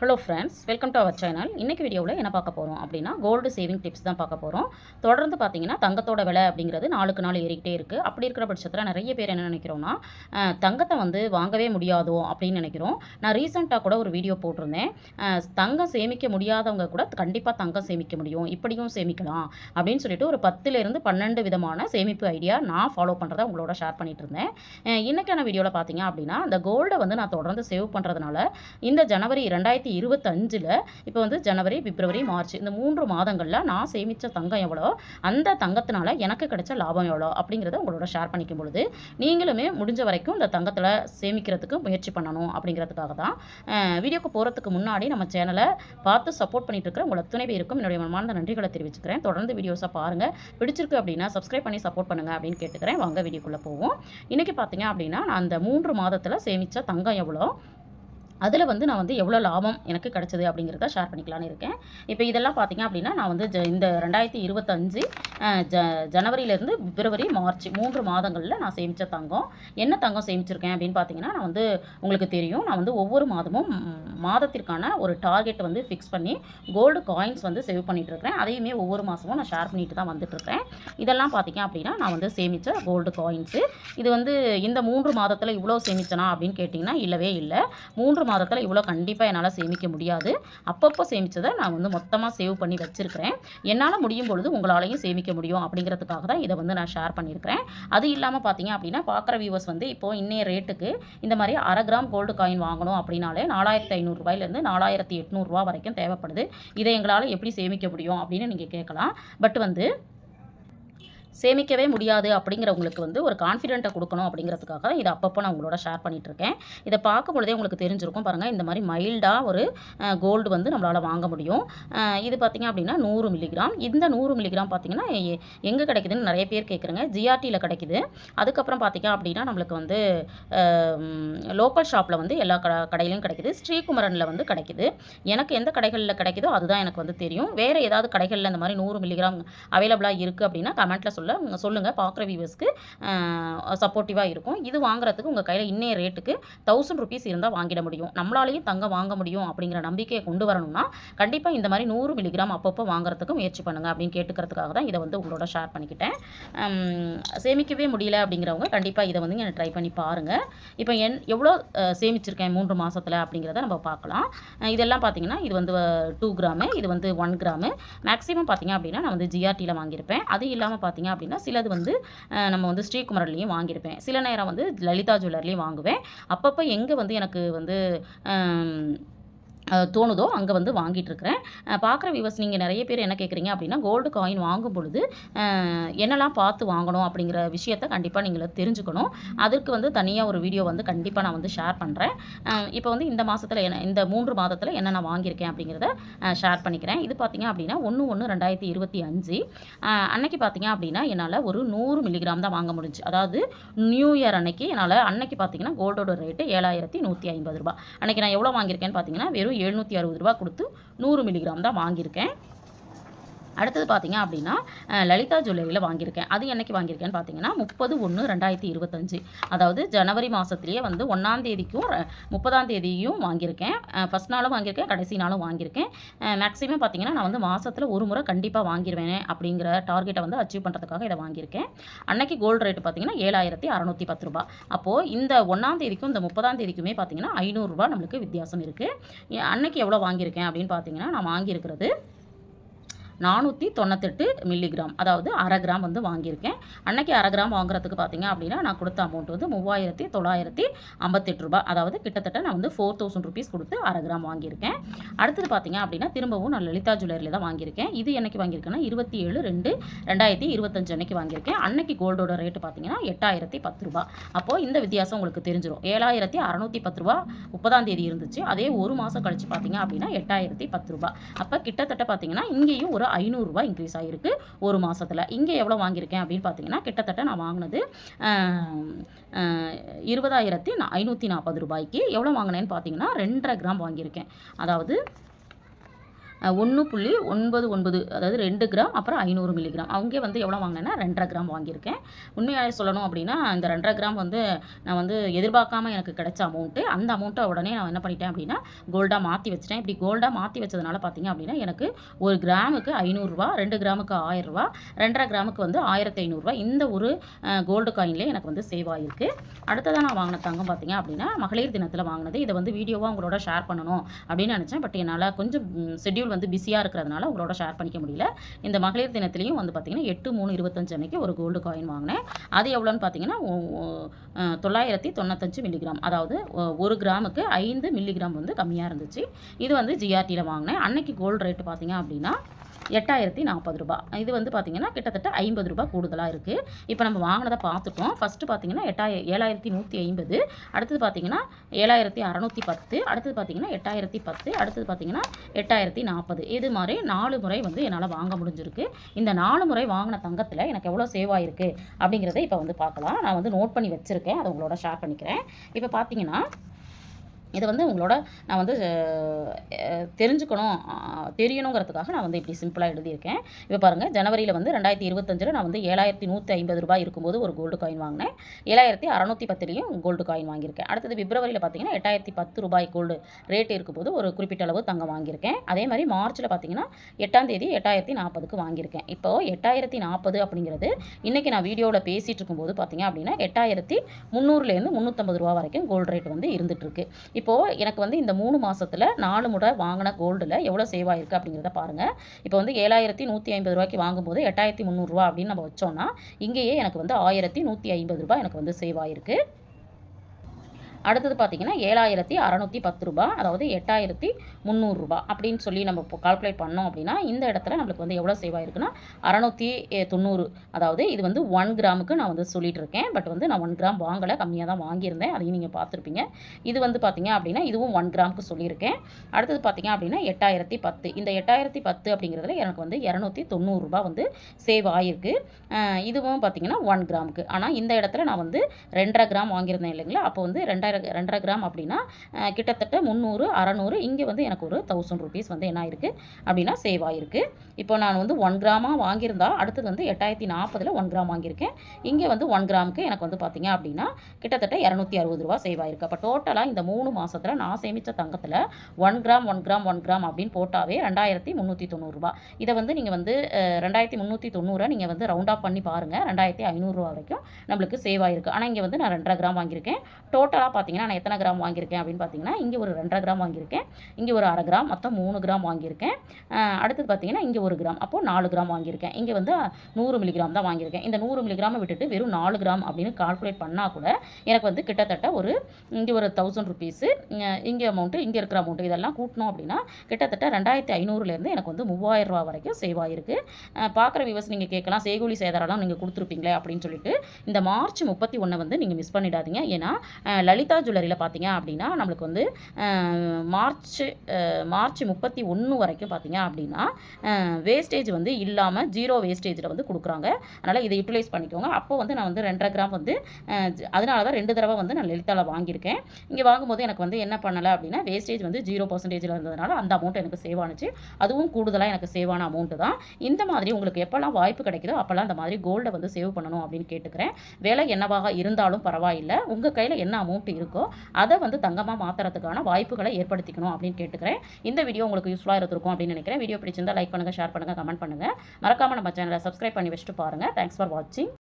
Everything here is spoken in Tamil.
Hello friends welcome to our channel இன்றைக்கி வீடியோவில் என்ன பார்க்க போகிறோம் அப்படின்னா கோல்டு சேவிங் டிப்ஸ் தான் பார்க்க போகிறோம் தொடர்ந்து பார்த்தீங்கன்னா தங்கத்தோட விலை அப்படிங்கிறது நாளுக்கு நாள் ஏறிக்கிட்டே இருக்குது அப்படி இருக்கிற பட்சத்தில் நிறைய பேர் என்ன நினைக்கிறோன்னா தங்கத்தை வந்து வாங்கவே முடியாதோ அப்படின்னு நினைக்கிறோம். நான் ரீசெண்டாக கூட ஒரு வீடியோ போட்டிருந்தேன். தங்கம் சேமிக்க முடியாதவங்க கூட கண்டிப்பாக தங்கம் சேமிக்க முடியும். இப்படியும் சேமிக்கலாம் அப்படின்னு சொல்லிட்டு ஒரு பத்துலேருந்து பன்னெண்டு விதமான சேமிப்பு ஐடியா நான் ஃபாலோ பண்ணுறதை உங்களோட ஷேர் பண்ணிகிட்டு இருந்தேன். இன்றைக்கான வீடியோவில் பார்த்தீங்க அப்படின்னா அந்த கோல்டை வந்து நான் தொடர்ந்து சேவ் பண்ணுறதுனால இந்த ஜனவரி ரெண்டாயிரத்தி இருபத்தஞ்சில் இப்போ வந்து ஜனவரி பிப்ரவரி மார்ச் இந்த மூன்று மாதங்களில் நான் சேமித்த தங்கம் எவ்வளோ? அந்த தங்கத்தினால எனக்கு கிடைச்ச லாபம் எவ்வளோ? அப்படிங்கிறத உங்களோட ஷேர் பண்ணிக்கும் பொழுது நீங்களுமே முடிஞ்ச வரைக்கும் இந்த தங்கத்தில் சேமிக்கிறதுக்கு முயற்சி பண்ணணும் அப்படிங்கிறதுக்காக தான். வீடியோக்கு போகிறதுக்கு முன்னாடி நம்ம சேனலை பார்த்து சப்போர்ட் பண்ணிட்டு இருக்கிற உங்களை துணை என்னுடைய மனமார்ந்த நன்றிகளை தெரிவிச்சுக்கிறேன். தொடர்ந்து வீடியோஸை பாருங்கள் பிடிச்சிருக்கு அப்படின்னா சப்ஸ்கிரைப் பண்ணி சப்போர்ட் பண்ணுங்கள் அப்படின்னு கேட்டுக்கிறேன். வாங்க வீடியோக்குள்ளே போவோம். இன்றைக்கி பார்த்தீங்க அப்படின்னா நான் அந்த மூன்று மாதத்தில் சேமித்த தங்கம் எவ்வளோ? அதில் வந்து நான் வந்து எவ்வளோ லாபம் எனக்கு கிடச்சிது அப்படிங்கிறத ஷேர் பண்ணிக்கலான்னு இருக்கேன். இப்போ இதெல்லாம் பார்த்தீங்க அப்படின்னா நான் வந்து ஜ இந்த ரெண்டாயிரத்தி இருபத்தஞ்சு ஜ ஜனவரியிலேருந்து பிப்ரவரி மார்ச் மூன்று மாதங்களில் நான் சேமித்த தங்கம். என்ன தங்கம் சேமிச்சிருக்கேன் அப்படின்னு பார்த்தீங்கன்னா நான் வந்து உங்களுக்கு தெரியும். நான் வந்து ஒவ்வொரு மாதமும் மாதத்திற்கான ஒரு டார்கெட் வந்து ஃபிக்ஸ் பண்ணி கோல்டு காயின்ஸ் வந்து சேவ் பண்ணிட்டு இருக்கிறேன். அதையுமே ஒவ்வொரு மாதமும் நான் ஷேர் பண்ணிட்டு தான் வந்துட்டுருக்கேன் இதெல்லாம் பார்த்தீங்க அப்படின்னா நான் வந்து சேமித்த கோல்டு காயின்ஸு இது வந்து இந்த மூன்று மாதத்தில் இவ்வளோ சேமித்தனா அப்படின்னு கேட்டிங்கன்னா இல்லவே இல்லை. மூன்று மாதத்தில் இவ்வளோ கண்டிப்பாக என்னால் சேமிக்க முடியாது. அப்பப்போ சேமித்ததை நான் வந்து மொத்தமாக சேவ் பண்ணி வச்சுருக்கிறேன். என்னால் முடியும் பொழுது உங்களாலையும் சேமிக்க முடியும் அப்படிங்கிறதுக்காக தான் இதை வந்து நான் ஷேர் பண்ணியிருக்கிறேன். அது இல்லாமல் பார்த்தீங்க அப்படின்னா பார்க்குற வியூவர்ஸ் வந்து இப்போது இன்னைய ரேட்டுக்கு இந்த மாதிரி அரை கிராம் கோல்டு காயின் வாங்கணும் அப்படின்னாலே நாலாயிரத்தி ஐநூறுரூபாயிலேருந்து நாலாயிரத்தி எட்நூறுரூவா வரைக்கும் தேவைப்படுது. இதை எங்களால் எப்படி சேமிக்க முடியும் அப்படின்னு நீங்கள் கேட்கலாம். பட் வந்து சேமிக்கவே முடியாது அப்படிங்கிறவங்களுக்கு வந்து ஒரு கான்ஃபிடென்ட்டை கொடுக்கணும் அப்படிங்கிறதுக்காக தான் இதை அப்பப்போ நான் உங்களோட ஷேர் பண்ணிகிட்ருக்கேன் இதை பார்க்கும் பொழுதே உங்களுக்கு தெரிஞ்சிருக்கும் பாருங்கள் இந்த மாதிரி மைல்டாக ஒரு கோல்டு வந்து நம்மளால் வாங்க முடியும். இது பார்த்திங்க அப்படின்னா நூறு மில்லிகிராம் இந்த நூறு மில்லிகிராம் பார்த்திங்கன்னா எங்கே கிடைக்குதுன்னு நிறைய பேர் கேட்குறேங்க. ஜிஆர்டியில் கிடைக்குது. அதுக்கப்புறம் பார்த்திங்க அப்படின்னா நம்மளுக்கு வந்து லோக்கல் ஷாப்பில் வந்து எல்லா க கடையிலையும் கிடைக்குது. ஸ்ரீகுமரனில் வந்து கிடைக்குது. எனக்கு எந்த கடைகளில் கிடைக்குதோ அதுதான் எனக்கு வந்து தெரியும். வேறு ஏதாவது கடைகளில் இந்த மாதிரி நூறு மில்லிகிராம் அவைலபிளாக இருக்குது அப்படின்னா கமெண்ட்டில் சொல்ல சொல்லுங்கள் பார்க்குற வியூவர்ஸ்க்கு சப்போர்ட்டிவாக இருக்கும். இது வாங்குறதுக்கு உங்கள் கையில் இன்னைய ரேட்டுக்கு தௌசண்ட் ருபீஸ் இருந்தால் வாங்கிட முடியும். நம்மளாலையும் தங்கம் வாங்க முடியும் அப்படிங்கிற நம்பிக்கையை கொண்டு வரணும்னா கண்டிப்பாக இந்த மாதிரி நூறு மில்லிகிராம் அப்பப்போ வாங்குறதுக்கு முயற்சி பண்ணுங்கள் அப்படின்னு கேட்டுக்கிறதுக்காக தான் இதை வந்து உங்களோட ஷேர் பண்ணிக்கிட்டேன். சேமிக்கவே முடியல அப்படிங்கிறவங்க கண்டிப்பாக இதை வந்து எனக்கு ட்ரை பண்ணி பாருங்கள் இப்போ என் எவ்வளோ சேமிச்சிருக்கேன் மூன்று மாதத்தில் அப்படிங்கிறத நம்ம பார்க்கலாம் இதெல்லாம் பார்த்தீங்கன்னா இது வந்து டூ கிராமு இது வந்து ஒன் கிராமு மேக்ஸிமம் பார்த்தீங்க அப்படின்னா நான் வந்து ஜிஆர்டியில் வாங்கியிருப்பேன். அது இல்லாமல் பார்த்தீங்க அப்படின்னா சிலது வந்து நம்ம வந்து ஸ்ரீகுமரன்லேயும் வாங்கியிருப்பேன். சில நேரம் வந்து லலிதா ஜுவல்லர்லேயும் வாங்குவேன். அப்பப்போ எங்கே வந்து எனக்கு வந்து தோணுதோ அங்கே வந்து வாங்கிட்டு இருக்கிறேன் பார்க்குற வியூவர்ஸ் நீங்கள் நிறைய பேர் என்ன கேட்குறீங்க அப்படின்னா கோல்டு காயின் வாங்கும் பொழுது என்னெல்லாம் பார்த்து வாங்கணும் அப்படிங்கிற விஷயத்த கண்டிப்பாக நீங்கள் தெரிஞ்சுக்கணும். அதற்கு வந்து தனியாக ஒரு வீடியோ வந்து கண்டிப்பாக நான் வந்து ஷேர் பண்ணுறேன் இப்போ வந்து இந்த மாதத்தில் என்ன இந்த மூன்று மாதத்தில் என்ன நான் வாங்கியிருக்கேன் அப்படிங்கிறத ஷேர் பண்ணிக்கிறேன். இது பார்த்தீங்க அப்படின்னா ஒன்று ஒன்று ரெண்டாயிரத்தி இருபத்தி அஞ்சு. அன்னைக்கு பார்த்தீங்க அப்படின்னா என்னால் ஒரு நூறு மில்லிகிராம் தான் வாங்க முடிஞ்சு. அதாவது நியூ இயர் அன்னைக்கு என்னால் அன்னைக்கு பார்த்தீங்கன்னா கோல்டோட ரேட்டு ஏழாயிரத்தி நூற்றி ஐம்பது ரூபா அன்னைக்கு நான் எவ்வளோ வாங்கியிருக்கேன்னு பார்த்தீங்கன்னா வெறும் எழுநூற்றி அறுபது ரூபா கொடுத்து நூறு மில்லிகிராம் தான் வாங்கியிருக்கேன். அடுத்தது பார்த்தீங்க அப்படின்னா லலிதா ஜுவல்லரியில் வாங்கியிருக்கேன். அது என்னைக்கு வாங்கியிருக்கேன்னு பார்த்தீங்கன்னா முப்பது ஒன்று ரெண்டாயிரத்தி இருபத்தஞ்சு. அதாவது ஜனவரி மாதத்துலேயே வந்து ஒன்றாம் தேதிக்கும் முப்பதாம் தேதியும் வாங்கியிருக்கேன். ஃபஸ்ட் நாளும் வாங்கியிருக்கேன் கடைசி நாளும் வாங்கியிருக்கேன். மேக்ஸிமம் பார்த்தீங்கன்னா நான் வந்து மாதத்தில் ஒரு முறை கண்டிப்பாக வாங்கிடுவேன் அப்படிங்கிற டார்கெட்டை வந்து அச்சீவ் பண்ணுறதுக்காக இதை வாங்கியிருக்கேன். அன்னைக்கு கோல்டு ரேட்டு பார்த்தீங்கன்னா ஏழாயிரத்தி அறநூற்றி பத்து ரூபா அப்போது இந்த ஒன்றாம் தேதிக்கும் இந்த முப்பதாம் தேதிக்குமே பார்த்தீங்கன்னா ஐநூறுரூவா நம்மளுக்கு வித்தியாசம் இருக்குது அன்னைக்கு எவ்வளோ வாங்கியிருக்கேன் அப்படின்னு பார்த்தீங்கன்னா நான் வாங்கியிருக்கிறது நானூற்றி தொண்ணூத்தெட்டு மில்லிகிராம் அதாவது அரை கிராம் வந்து வாங்கியிருக்கேன். அன்னைக்கு அரை கிராம் வாங்குறதுக்கு பார்த்தீங்க அப்படின்னா நான் கொடுத்த அமௌண்ட் வந்து மூவாயிரத்தி தொள்ளாயிரத்தி ஐம்பத்தெட்டு ரூபாய். அதாவது கிட்டத்தட்ட நான் வந்து ஃபோர் தௌசண்ட் ருபீஸ் கொடுத்து அரை கிராம் வாங்கியிருக்கேன். அடுத்தது பார்த்தீங்க அப்படின்னா திரும்பவும் நான் லலிதா ஜுவல்லரியில் தான் வாங்கியிருக்கேன். இது என்னைக்கு வாங்கியிருக்கேன்னா இருபத்தி ஏழு ரெண்டு ரெண்டாயிரத்தி இருபத்தஞ்சு அன்னைக்கு வாங்கியிருக்கேன். அன்னைக்கு கோல்டோட ரேட்டு பார்த்தீங்கன்னா எட்டாயிரத்தி பத்து ரூபாய். அப்போது இந்த வித்தியாசம் உங்களுக்கு தெரிஞ்சிடும் ஏழாயிரத்தி அறநூற்றி பத்து ரூபா முப்பதாம் தேதி இருந்துச்சு. அதே ஒரு மாதம் கழிச்சு பார்த்தீங்க அப்படின்னா எட்டாயிரத்தி பத்து ரூபாய். அப்போ கிட்டத்தட்ட பார்த்தீங்கன்னா இங்கேயும் ஒரு ஐநூறுரூவா இன்க்ரீஸ் ஆகிருக்கு ஒரு மாதத்தில் இங்கே எவ்வளோ வாங்கியிருக்கேன் அப்படின்னு பார்த்தீங்கன்னா கிட்டத்தட்ட நான் வாங்கினது இருபதாயிரத்தி ஐநூற்றி நாற்பது ரூபாய்க்கு. எவ்வளோ வாங்கினேன்னு பார்த்தீங்கன்னா ரெண்டரை கிராம் வாங்கியிருக்கேன். அதாவது ஒன்று புள்ளி ஒன்பது ஒன்பது அதாவது ரெண்டு கிராம் அப்புறம் ஐநூறு மில்லிகிராம் அங்கே வந்து எவ்வளோ வாங்கினேன்னா ரெண்டரை கிராம் வாங்கியிருக்கேன். உண்மையாக சொல்லணும் அப்படின்னா இந்த ரெண்டரை கிராம் வந்து நான் வந்து எதிர்பார்க்காம எனக்கு கிடைச்ச அமௌண்ட்டு அந்த அமௌண்ட்டை உடனே நான் என்ன பண்ணிட்டேன் அப்படின்னா கோல்டாக மாற்றி வச்சிட்டேன். இப்படி கோல்டாக மாற்றி வச்சதுனால பார்த்தீங்க அப்படின்னா எனக்கு ஒரு கிராமுக்கு ஐநூறுரூவா ரெண்டு கிராமுக்கு ஆயிரரூவா ரெண்டரை கிராமுக்கு வந்து ஆயிரத்தி ஐநூறுரூவா இந்த ஒரு கோல்டு காயின்லேயே எனக்கு வந்து சேவ் ஆகிருக்கு அடுத்ததாக நான் வாங்கின தங்கம் பார்த்தீங்க அப்படின்னா மகளிர் தினத்தில் வாங்கினது. இதை வந்து வீடியோவாக உங்களோட ஷேர் பண்ணணும் அப்படின்னு நினச்சேன். பட் என்னால் கொஞ்சம் ஷெட்யூல் வந்து பிஸியாக இருக்கிறதுனால உங்களோட ஷேர் பண்ணிக்க முடியல. இந்த மகளிர் தினத்துலையும் வந்து பார்த்திங்கன்னா எட்டு மூணு இருபத்தஞ்சு அன்னைக்கு ஒரு கோல்டு காயின் வாங்கினேன். அது எவ்வளோன்னு பார்த்தீங்கன்னா தொள்ளாயிரத்தி தொண்ணூத்தஞ்சு மில்லிகிராம் அதாவது ஒரு கிராமுக்கு ஐந்து மில்லிகிராம் வந்து கம்மியாக இருந்துச்சு. இது வந்து ஜிஆர்டியில் வாங்கினேன். அன்னைக்கு கோல்டு ரேட்டு பார்த்தீங்க அப்படின்னா எட்டாயிரத்தி நாற்பது ரூபா. இது வந்து பார்த்திங்கன்னா கிட்டத்தட்ட ஐம்பது ரூபா கூடுதலாக இருக்குது இப்போ நம்ம வாங்கினதை பார்த்துட்டோம் ஃபஸ்ட்டு பார்த்திங்கன்னா எட்டாய ஏழாயிரத்தி நூற்றி ஐம்பது. அடுத்தது பார்த்திங்கன்னா ஏழாயிரத்தி அறநூற்றி பத்து. அடுத்தது பார்த்திங்கன்னா எட்டாயிரத்தி பத்து. அடுத்தது பார்த்திங்கன்னா எட்டாயிரத்தி நாற்பது நாற்பது இது மாதிரி நாலு முறை வந்து என்னால் வாங்க முடிஞ்சிருக்கு. இந்த நாலு முறை வாங்கின தங்கத்தில் எனக்கு எவ்வளோ சேவ் ஆகிருக்கு அப்படிங்கிறத இப்போ வந்து பார்க்கலாம். நான் வந்து நோட் பண்ணி வச்சுருக்கேன். அதை உங்களோட ஷேர் பண்ணிக்கிறேன். இப்போ பார்த்தீங்கன்னா இதை வந்து உங்களோட நான் வந்து தெரிஞ்சுக்கணும் தெரியணுங்கிறதுக்காக நான் வந்து இப்படி சிம்பிளாக எழுதியிருக்கேன். இப்போ பாருங்கள் ஜனவரியில் வந்து ரெண்டாயிரத்தி இருபத்தஞ்சில் நான் வந்து ஏழாயிரத்தி நூற்றி ஐம்பது ரூபாய் இருக்கும்போது ஒரு கோல்டு காயின் வாங்கினேன். ஏழாயிரத்தி அறநூற்றி பத்துலேயும் கோல்டு காயின் வாங்கியிருக்கேன். அடுத்தது பிப்ரவரியில் பார்த்தீங்கன்னா எட்டாயிரத்தி பத்து ரூபாய் கோல்டு ரேட் இருக்கும்போது ஒரு குறிப்பிட்ட அளவு தங்கம் வாங்கியிருக்கேன். அதே மாதிரி மார்ச்சில் பார்த்தீங்கன்னா எட்டாம் தேதி எட்டாயிரத்தி நாற்பதுக்கு வாங்கியிருக்கேன். இப்போது எட்டாயிரத்தி நாற்பது அப்படிங்கிறது இன்றைக்கி நான் வீடியோவில் பேசிகிட்டு இருக்கும்போது பார்த்தீங்க அப்படின்னா எட்டாயிரத்தி முந்நூறுலேருந்து முந்நூற்றம்பது ரூபா வரைக்கும் கோல்டு ரேட் வந்து இருந்துகிட்ருக்கு இப்போது எனக்கு வந்து இந்த மூணு மாதத்தில் நாலு முறை வாங்கின கோல்டில் எவ்வளோ சேவ் ஆகிருக்கு அப்படிங்கிறத பாருங்கள் இப்போ வந்து ஏழாயிரத்தி நூற்றி ஐம்பது ரூபாய்க்கு வாங்கும்போது எட்டாயிரத்தி முந்நூறுரூவா அப்படின்னு நம்ம வச்சோன்னா இங்கேயே எனக்கு வந்து ஆயிரத்தி நூற்றி ஐம்பது ரூபாய் எனக்கு வந்து சேவ் ஆகிருக்கு அடுத்தது பார்த்திங்கன்னா ஏழாயிரத்தி அறநூற்றி பத்து ரூபா அதாவது எட்டாயிரத்தி முந்நூறுரூபா அப்படின்னு சொல்லி நம்ம இப்போ கால்குலேட் பண்ணோம் அப்படின்னா இந்த இடத்துல நம்மளுக்கு வந்து எவ்வளோ சேவ் ஆயிருக்குன்னா அறநூற்றி தொண்ணூறு. அதாவது இது வந்து ஒன் கிராமுக்கு நான் வந்து சொல்லிட்டு இருக்கேன். பட் வந்து நான் ஒன் கிராம் வாங்கலை. கம்மியாக தான் வாங்கியிருந்தேன். அதையும் நீங்கள் பார்த்துருப்பீங்க. இது வந்து பார்த்திங்க அப்படின்னா இதுவும் ஒன் கிராமுக்கு சொல்லியிருக்கேன். அடுத்தது பார்த்திங்க அப்படின்னா எட்டாயிரத்தி பத்து. இந்த எட்டாயிரத்தி பத்து அப்படிங்கிறதுல எனக்கு வந்து இரநூத்தி தொண்ணூறுரூபா வந்து சேவ் ஆகிருக்கு இதுவும் பார்த்திங்கன்னா ஒன் கிராமுக்கு ஆனால் இந்த இடத்துல நான் வந்து ரெண்டரை கிராம் வாங்கியிருந்தேன் இல்லைங்களா? அப்போ வந்து ரெண்டாயிரம் ரெண்டரை ரெண்டரை கிராம் அப்படின்னா கிட்டத்தட்ட முந்நூறு அறநூறு இங்கே வந்து எனக்கு ஒரு தௌசண்ட் ருபீஸ் வந்து என்ன ஆயிருக்கு? அப்படின்னா சேவ் ஆகிருக்கு இப்போ நான் வந்து ஒன் கிராமாக வாங்கியிருந்தா அடுத்தது வந்து எட்டாயிரத்தி நாற்பதில் ஒன் கிராம் வாங்கியிருக்கேன். இங்கே வந்து ஒன் கிராமுக்கு எனக்கு வந்து பார்த்தீங்க அப்படின்னா கிட்டத்தட்ட இரநூத்தி அறுபது ரூபா சேவ் ஆயிருக்கு. அப்போ டோட்டலாக இந்த மூணு மாதத்தில் நான் சேமித்த தங்கத்தில் one gram one gram one gram அப்படின்னு போட்டாவே ரெண்டாயிரத்தி முந்நூற்றி தொண்ணூறுரூவா இதை வந்து நீங்கள் வந்து ரெண்டாயிரத்தி முந்நூற்றி தொண்ணூறை நீங்கள் வந்து ரவுண்ட் ஆஃப் பண்ணி பாருங்கள் ரெண்டாயிரத்தி ஐநூறுரூவா வரைக்கும் நம்மளுக்கு சேவ் ஆயிருக்கு. ஆனால் இங்கே வந்து நான் ரெண்டரை கிராம் வாங்கியிருக்கேன். டோட்டலாக பார்த்தீங்கன்னா நான் எத்தனை கிராம் வாங்கியிருக்கேன் அப்படின்னு பார்த்தீங்கன்னா இங்கே ஒரு ரெண்டரை கிராம் வாங்கியிருக்கேன். இங்கே ஒரு அரை கிராம் மொத்தம் மூணு கிராம் வாங்கியிருக்கேன். அடுத்தது பார்த்தீங்கன்னா இங்கே ஒரு கிராம். அப்போது நாலு கிராம் வாங்கியிருக்கேன். இங்கே வந்து நூறு மில்லிகிராம் தான் வாங்கியிருக்கேன். இந்த நூறு மில்லிகிராமை விட்டுட்டு வெறும் நாலு கிராம் அப்படின்னு கால்குலேட் பண்ணால் கூட எனக்கு வந்து கிட்டத்தட்ட ஒரு இங்கே ஒரு தௌசண்ட் ருபீஸு இங்கே அமௌண்ட்டு இங்கே இருக்கிற அமௌண்ட்டு இதெல்லாம் கூட்டணும் அப்படின்னா கிட்டத்தட்ட ரெண்டாயிரத்தி ஐநூறுலேருந்து எனக்கு வந்து மூவாயிரம் ரூபா வரைக்கும் சேவ் ஆகிருக்கு பார்க்குற விவசாயம் நீங்கள் கேட்கலாம். சேகூலி சேதாரெல்லாம் நீங்கள் கொடுத்துருப்பீங்களே அப்படின்னு சொல்லிட்டு இந்த மார்ச் முப்பத்தி ஒன்றை வந்து நீங்கள் மிஸ் பண்ணிடாதீங்க. ஏன்னா லலித் ஜுவல்லரியில் பார்த்தீங்க அப்படின்னா நம்மளுக்கு வந்து மார்ச் மார்ச் முப்பத்தி ஒன்று வரைக்கும் பார்த்தீங்க அப்படின்னா வேஸ்டேஜ் வந்து இல்லாமல் ஜீரோ வேஸ்டேஜில் வந்து கொடுக்குறாங்க. அதனால் இதை யூட்டிலைஸ் பண்ணிக்கோங்க. அப்போ வந்து நான் வந்து ரெண்டரை கிராம் வந்து அதனால தான் ரெண்டு தடவை வந்து நான் லலிதாவில் வாங்கியிருக்கேன். இங்கே வாங்கும்போது எனக்கு வந்து என்ன பண்ணலை அப்படின்னா வேஸ்டேஜ் வந்து ஜீரோ பர்சன்டேஜில் இருந்ததுனால அந்த அமௌண்ட் எனக்கு சேவ் ஆனிச்சு. அதுவும் கூடுதலாக எனக்கு சேவ் ஆன அமௌண்ட்டு தான். இந்த மாதிரி உங்களுக்கு எப்போல்லாம் வாய்ப்பு கிடைக்குதோ அப்போல்லாம் அந்த மாதிரி கோல்டை வந்து சேவ் பண்ணணும் அப்படின்னு கேட்டுக்கிறேன். விலை என்னவாக இருந்தாலும் பரவாயில்லை. உங்கள் கையில் என்ன அமௌண்ட் இருக்கோ அதை வந்து தங்கமாக மாற்றுறதுக்கான வாய்ப்புகளை ஏற்படுத்திக்கணும் அப்படின்னு கேட்டுக்கிறேன். இந்த வீடியோ உங்களுக்கு யூஸ்ஃபுல்லாக இருந்திருக்கும் அப்படின்னு நினைக்கிறேன். வீடியோ பிடிச்சிருந்தா லைக் பண்ணுங்கள் ஷேர் பண்ணுங்கள் கமெண்ட் பண்ணுங்கள் மறக்காமல் நம்ம சேனலை சப்ஸ்கிரைப் பண்ணி வச்சுட்டு பாருங்கள் தேங்க்ஸ் ஃபார் வாட்சிங்